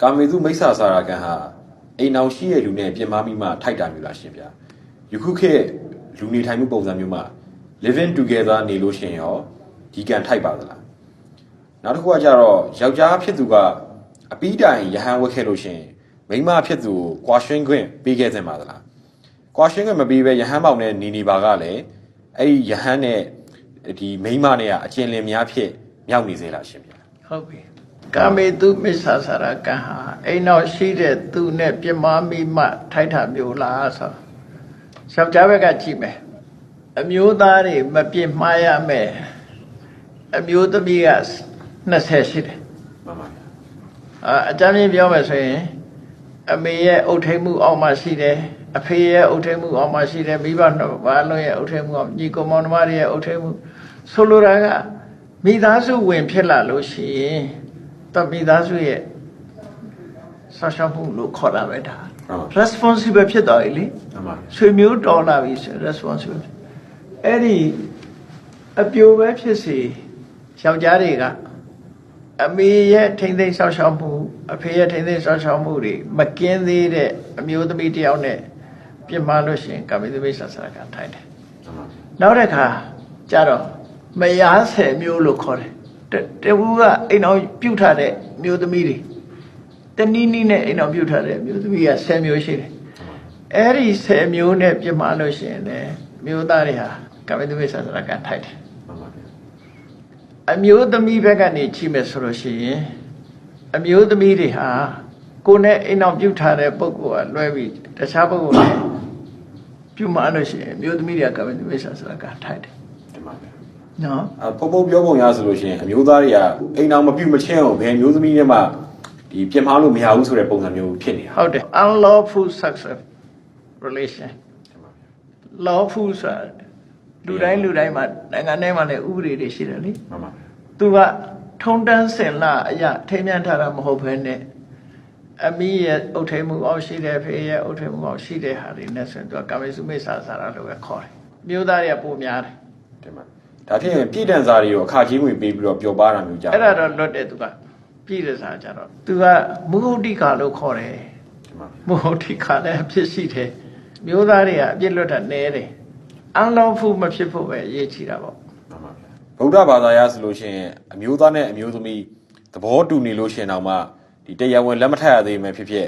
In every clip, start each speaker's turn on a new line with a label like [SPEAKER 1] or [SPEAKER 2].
[SPEAKER 1] ကာမေသူမိစ္ဆာစာရာကန်ဟာအိမ်အောင်ရှိရဲ့လူနဲ့ပြင်မာမိမှထိုက်တာမျိုးလားရှင်ဗျာယခုခေတ်လူနေထိုင်မှုပုံစံမျိုးမှာ living together နေလို့ရှင်ရောဒီကန်ထိုက်ပါသလားနောက်တစ်ခုကကြတော့ယောက်ျားဖြစ်သူကအပီးတိုင်ရဟန်းဝက်ခဲ့လို့ရှင်မိန်းမဖြစ်သူကိုကွာရှင်းခွင့်ပေးခဲ့စင်ပါသလားကွာရှင်းခွင့်မပေးဘဲရဟန်းပေါင်နဲ့နေနေပါကလည်းအဲ့ဒီရဟန်းနဲ့ဒီမိန်းမနဲ့ကအကျဉ်လင်များဖြစ်မြောက်နေစေလားရှင်ဗျာ
[SPEAKER 2] ဟုတ်ပြီ ကာမေတုမစ္ဆာစာရကံဟာအိမ်နောက်ရှိတဲ့သူနဲ့ပြမမိမှထိုက်တာမျိုးလားဆိုယောက်ျားဘက်ကကြည့်မယ်အမျိုးသားတွေမပြစ်မှားရမယ်အမျိုးသမီးက20ရှိတယ်
[SPEAKER 1] မှန်ပါဗျာ
[SPEAKER 2] အာအကြမ်းမြင်ပြောမယ်ဆိုရင်အမေရဲ့အုတ်ထိန်မှုအောက်မှာရှိတယ်အဖေရဲ့အုတ်ထိန်မှုအောက်မှာရှိတယ်မိဘနှစ်ပါးလုံးရဲ့အုတ်ထိန်မှုအောက်ညီကောင်မောင်နှမတွေရဲ့အုတ်ထိန်မှုဆိုလိုတာကမိသားစုဝင်ဖြစ်လာလို့ရှိရင် တော့မိသားစုရဲ့ဆောက်ရှောက်မှုလို့ခေါ်တာပဲဒါ
[SPEAKER 1] မှန်ပါ
[SPEAKER 2] responsible ဖြစ်သွားပြီလေ
[SPEAKER 1] မှန်ပါဗျာ
[SPEAKER 2] ဆွေမျိုးတော်လာပြီဆို responsible အဲ့ဒီအပြိုပဲဖြစ်စီယောက်ျားတွေကအမေရဲ့ထိမ့်သိမ်းဆောက်ရှောက်မှုအဖေရဲ့ထိမ့်သိမ်းဆောက်ရှောက်မှုတွေမကင်းသေးတဲ့အမျိုးသမီးတစ်ယောက်နဲ့ပြစ်မှားလို့ရှိရင်ကာမိသမီးဆာဆရာကထိုင်တယ်
[SPEAKER 1] မှန်ပါဗျာ
[SPEAKER 2] နောက်တစ်ခါကျတော့မယားဆယ်မျိုးလို့ခေါ်တယ် တတဝူကအိမ်အောင်ပြုတ်ထားတဲ့မျိုးသမီးတွေတနည်းနည်းနဲ့အိမ်အောင်ပြုတ်ထားတဲ့မျိုးသမီးကဆယ်မျိုးရှိတယ်အဲ့ဒီဆယ်မျိုးနဲ့ပြစ်မှားလို့ရှိရင်လည်းမျိုးသားတွေဟာကာမိသမီးဆာဆရာကထိုင်တယ်
[SPEAKER 1] မှန်ပါဗျာ
[SPEAKER 2] အမျိုးသမီးဘက်ကနေကြည့်မယ်ဆိုလို့ရှိရင်အမျိုးသမီးတွေဟာကိုယ်နဲ့အိမ်အောင်ပြုတ်ထားတဲ့ပုံကလွဲပြီးတခြားပုံကလည်းပြုတ်မှလို့ရှိရင်အမျိုးသမီးတွေကကာမိသမီးဆာဆရာကထိုင်တယ်
[SPEAKER 1] တင်ပါဗျာ
[SPEAKER 2] နော်
[SPEAKER 1] အပုံပုံပြောပုံရဆိုလို့ရှိရင်အမျိုးသားတွေကအိမ်အောင်မပြုတ်မချင်းအောင်ဘယ်မျိုးသမီးနဲ့မှဒီပြင်မာလို့မရဘူးဆိုတဲ့ပုံစံမျိုးဖြစ်နေတာ
[SPEAKER 2] ဟုတ်တယ် unlawful sex relation
[SPEAKER 1] တင်ပါဗျာ
[SPEAKER 2] lawful ဆိုတာလူတိုင်းလူတိုင်းမှာနိုင်ငံထဲမှာလည်းဥပဒေတွေရှိတယ်လေ
[SPEAKER 1] မှန်ပါဗျာ
[SPEAKER 2] သူကထုံတန်းစင်လာအရာထိမ်းမြန်းထားတာမဟုတ်ဘဲနဲ့အမီးရဲ့အုတ်ထိန်မှုအောက်ရှိတယ်ဖေရဲ့အုတ်ထိန်မှုအောက်ရှိတဲ့ဟာတွေနဲ့ဆိုရင်သူကကာမေစုမိစ္ဆာစာရလို့ပဲခေါ်တယ်မျိုးသားတွေကပိုများတယ်
[SPEAKER 1] တင်ပါ ဒါဖြင့်ပြည်တန်စာတွေကိုအခကြီးငွေပေးပြီးတော့ပျော်ပါတာမျိုးကြ
[SPEAKER 2] အဲ့ဒါတော့လွတ်တယ်သူကပြည်တဲ့စာကြတော့သူကမုဟုတ်တိကာလို့ခေါ်တယ်
[SPEAKER 1] တင်ပါဗျာ
[SPEAKER 2] မဟုတ်ဒီခါလည်းအဖြစ်ရှိတယ်မျိုးသားတွေကအပြစ်လွတ်တာနည်းတယ်အန်လောဖူမဖြစ်ဖို့ပဲအရေးကြီးတာပေါ့
[SPEAKER 1] မှန်ပါဗျာဗုဒ္ဓဘာသာရဆိုလို့ရှိရင်အမျိုးသားနဲ့အမျိုးသမီးသဘောတူနေလို့ရှိရင်တော့မှဒီတရားဝင်လက်မထပ်ရသေးမှဖြစ်ဖြစ်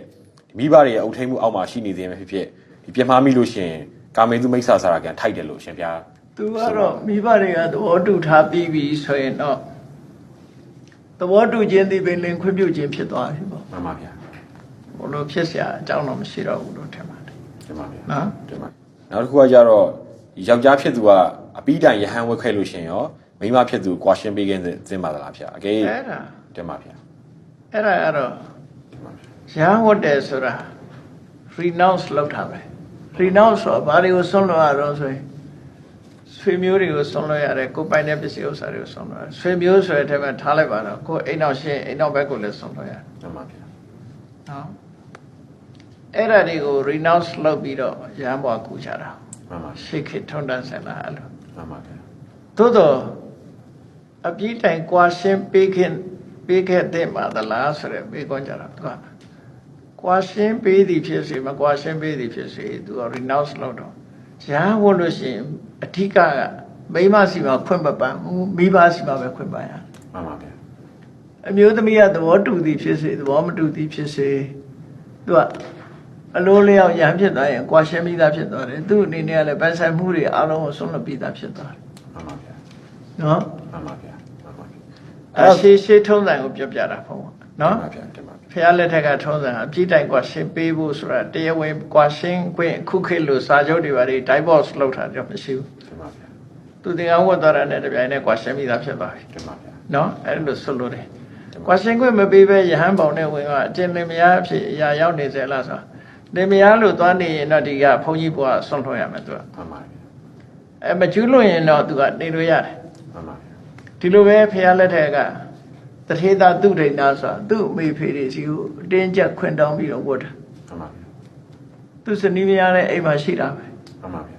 [SPEAKER 1] ဒီမိဘတွေရဲ့အုပ်ထိန်မှုအောက်မှာရှိနေသေးမှဖြစ်ဖြစ်ဒီပြင်မာမိလို့ရှိရင်ကာမေသူမိစ္ဆာစာရာကန်ထိုက်တယ်လို့ရှင်ဗျာ
[SPEAKER 2] သူကတော့မိဘတွေကသဘောတူထားပြီးပြီဆိုရင်တော့သဘောတူခြင်းဒီပင်လင်ခွင့်ပြုခြင်းဖြစ်သွားပြီပေါ့
[SPEAKER 1] မှန်ပါဗျာ
[SPEAKER 2] ဘလို့ဖြစ်เสียအကြောင်းတော့မရှိတော့ဘူးလို့ထင်ပါတယ်
[SPEAKER 1] တင်ပါဗျာ
[SPEAKER 2] နော်
[SPEAKER 1] တင်ပါနောက်တစ်ခုကကြတော့ယောက်ျားဖြစ်သူကအပီးတိုင်ရဟန်းဝက်ခဲလို့ရှင်ရောမိန်းမဖြစ်သူကွာရှင်းပေးခြင်းစင်ပါသလားဗျာအကယ်
[SPEAKER 2] အဲ့ဒါ
[SPEAKER 1] တင်ပါဗျာ
[SPEAKER 2] အဲ့ဒါကတော့
[SPEAKER 1] တင်ပါဗျာ
[SPEAKER 2] ရဟန်းဝတ်တယ်ဆိုတာ renounce လုပ်တာပဲ renounce ဆိုတာဘာတွေကိုဆွန့်လွတ်ရတော့ဆိုရင် ဆွေမျိုးတွေကိုဆွန့်လွတ်ရတယ်ကိုယ်ပိုင်တဲ့ပစ္စည်းဥစ္စာတွေကိုဆွန့်လွတ်ရတယ်ဆွေမျိုးဆိုတဲ့အထက်မှာထားလိုက်ပါတော့ကိုယ်အိမ်နောက်ရှင်းအိမ်နောက်ဘက်ကိုလည်းဆွန့်လွတ်ရတယ်
[SPEAKER 1] တင်ပါဗျာ
[SPEAKER 2] နော်အဲ့ဒါတွေကို renounce လုပ်ပြီးတော့ရဟန်းဘွားကူချတာ
[SPEAKER 1] မှန်ပါ
[SPEAKER 2] ရှေခေထုံတန်းဆင်လာအဲ့လို
[SPEAKER 1] မှန်ပါဗျာ
[SPEAKER 2] သို့တော့အပြည့်တိုင်ကွာရှင်းပေးခင်ပေးခဲ့တဲ့မှာသလားဆိုတဲ့ပေးခွင့်ကြတာသူကကွာရှင်းပေးသည်ဖြစ်စေမကွာရှင်းပေးသည်ဖြစ်စေသူက renounce လုပ်တော့ ရဟန်းဝတ်လို့ရှိရင်အဓိကကမိန်းမစီမှာခွင့်မပန်းဘူးမိဘစီမှာပဲခွင့်ပန်းရ
[SPEAKER 1] မှန်ပါဗျာ
[SPEAKER 2] အမျိုးသမီးကသဘောတူသည်ဖြစ်စေသဘောမတူသည်ဖြစ်စေသူကအလိုလျောက်ရဟန်းဖြစ်သွားရင်ကွာရှင်းပြီးသားဖြစ်သွားတယ်သူ့အနေနဲ့ကလည်းပန်းဆိုင်မှုတွေအလုံးကိုဆုံးလွတ်ပြီးသားဖြစ်သွားတယ်
[SPEAKER 1] မှန်ပါဗျာ
[SPEAKER 2] နော်
[SPEAKER 1] မှန်ပါဗျာမှန်ပါဗျာ
[SPEAKER 2] အဲရှေးရှေးထုံးစံကိုပြောပြတာပေါ့ နော်
[SPEAKER 1] တင်ပါဗျာတင်ပါဗျာ
[SPEAKER 2] ဖះလက်ထက်ကထုံးစံအပြည့်တိုင်ကွာရှင်းပေးဖို့ဆိုတာတရားဝင်ကွာရှင်းခွင့်ခုခေတ်လို့စာချုပ်တွေပါတွေ divorce လုပ်တာတော့မရှိဘူး
[SPEAKER 1] တင်ပါဗျာ
[SPEAKER 2] သူတင်အောင်ဝတ်သွားတာနဲ့တပြိုင်နက်ကွာရှင်းပြီးသားဖြစ်သွားပြီ
[SPEAKER 1] တင်ပါဗျာ
[SPEAKER 2] နော်အဲ့လိုဆိုလို့တယ်ကွာရှင်းခွင့်မပေးဘဲယဟန်ပေါင်နဲ့ဝင်ကအကျဉ်လင်မယားအဖြစ်အရာရောက်နေစေလားဆိုတော့လင်မယားလို့သွားနေရင်တော့ဒီကဘုန်းကြီးဘွားဆွန့်လွှတ်ရမယ်သူက
[SPEAKER 1] မှန်ပါဗျာ
[SPEAKER 2] အဲမကျူးလွန်ရင်တော့သူကနေလို့ရတယ်
[SPEAKER 1] မှန်ပါဗျာ
[SPEAKER 2] ဒီလိုပဲဖះလက်ထက်ကတ ထေသာသူဒိဏဆိုတာသူ့အမေဖေတွေစီကိုအတင်းကျပ်ခွင့်တောင်းပြီးတော့ဝတ်တာ
[SPEAKER 1] မှန်ပါဗျာ
[SPEAKER 2] သူစနီးမရတဲ့အိမ်မှာရှိတာပဲ
[SPEAKER 1] မှန်ပါဗျာ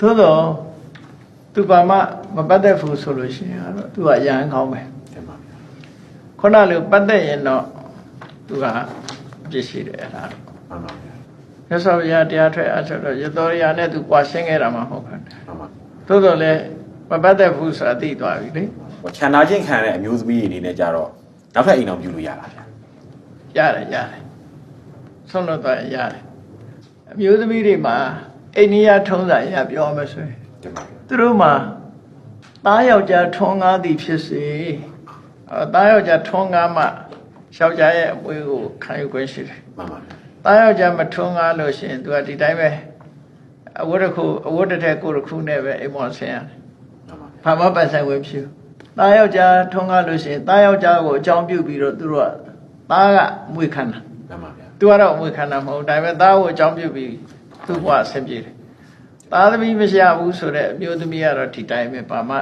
[SPEAKER 2] သို့တော့သူဘာမှမပတ်သက်ဘူးဆိုလို့ရှိရင်တော့သူကရဟန်းကောင်းပဲ
[SPEAKER 1] တင်ပါဗျာ
[SPEAKER 2] ခုနလိုပတ်သက်ရင်တော့သူကအပြစ်ရှိတယ်အဲ့ဒါ
[SPEAKER 1] မှန်ပါဗျာ
[SPEAKER 2] မြတ်စွာဘုရားတရားထွက်အားထုတ်တော့ရသောရိယာနဲ့သူကွာရှင်းခဲ့တာမှမဟုတ်ဘူး
[SPEAKER 1] မှန်ပါ
[SPEAKER 2] သို့တော်လည်း မပတ်သက်ဘူးဆိုတာသိသွားပြီလေ
[SPEAKER 1] ဟိုခြံနာချင်းခံတဲ့အမျိုးသမီးတွေအနေနဲ့ကြတော့နောက်ထပ်အိမ်အောင်ပြုလို့ရတာဗျာ
[SPEAKER 2] ရတယ်ရတယ်ဆုံးလို့သွားရင်ရတယ်အမျိုးသမီးတွေမှာအိန္ဒိယထုံးစံအရပြောမှဆိုရင်
[SPEAKER 1] တင်ပါဗျာ
[SPEAKER 2] သူတို့မှာသားယောက်ျားထွန်းကားသည်ဖြစ်စေအဲသားယောက်ျားထွန်းကားမှယောက်ျားရဲ့အမွေကိုခံယူခွင့်ရှိတယ်
[SPEAKER 1] မှန်ပါဗျာ
[SPEAKER 2] သားယောက်ျားမထွန်းကားလို့ရှိရင်သူကဒီတိုင်းပဲအဝတ်တစ်ခုအဝတ်တစ်ထည်ကိုယ်တစ်ခုနဲ့ပဲအိမ်မော်ဆင်းရတယ်
[SPEAKER 1] မှန်ပါဗျာ
[SPEAKER 2] ဘာမှပတ်ဆိုင်ဝင်ဖြစ်ဘူးသားယောက်ျားထွန်းကားလို့ရှိရင်သားယောက်ျားကိုအကြောင်းပြုပြီးတော့သူတို့ကသားကအမွေခံတာ
[SPEAKER 1] မှန်ပါဗျာ
[SPEAKER 2] သူကတော့အမွေခံတာမဟုတ်ဘူးဒါပေမဲ့သားကိုအကြောင်းပြုပြီးသူ့ဘဝအဆင်ပြေတယ်သားသမီးမရှိဘူးဆိုတော့အမျိုးသမီးကတော့ဒီတိုင်းပဲဘာမှ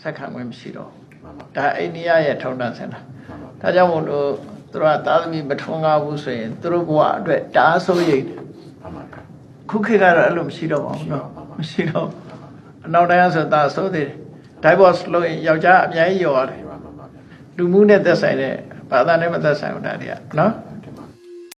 [SPEAKER 2] ဆက်ခံဝင်မရှိတော့ဘူး
[SPEAKER 1] မှန်ပါ
[SPEAKER 2] ဒါအိန္ဒိယရဲ့ထုံတန်းစင်တာ
[SPEAKER 1] မှန်ပါ
[SPEAKER 2] ဒါကြောင့်မို့လို့သူတို့ကသားသမီးမထွန်းကားဘူးဆိုရင်သူတို့ဘဝအတွက်တအားဆိုးရိမ်တယ်
[SPEAKER 1] မှန်ပါဗျာ
[SPEAKER 2] ခုခေတ်ကတော့အဲ့လိုမရှိတော့ပါဘူးเนาะမရှိတော့ဘူး အနောက်တိုင်းကဆိုတာဆိုးသေးတယ် divorce လုပ်ရင်ယောက်ျားအများကြီးရောရတယ်
[SPEAKER 1] မှန်ပါဗျာ
[SPEAKER 2] လူမှုနဲ့သက်ဆိုင်တဲ့ဘာသာနဲ့မသက်ဆိုင်ဘူးဒါတွေကနော်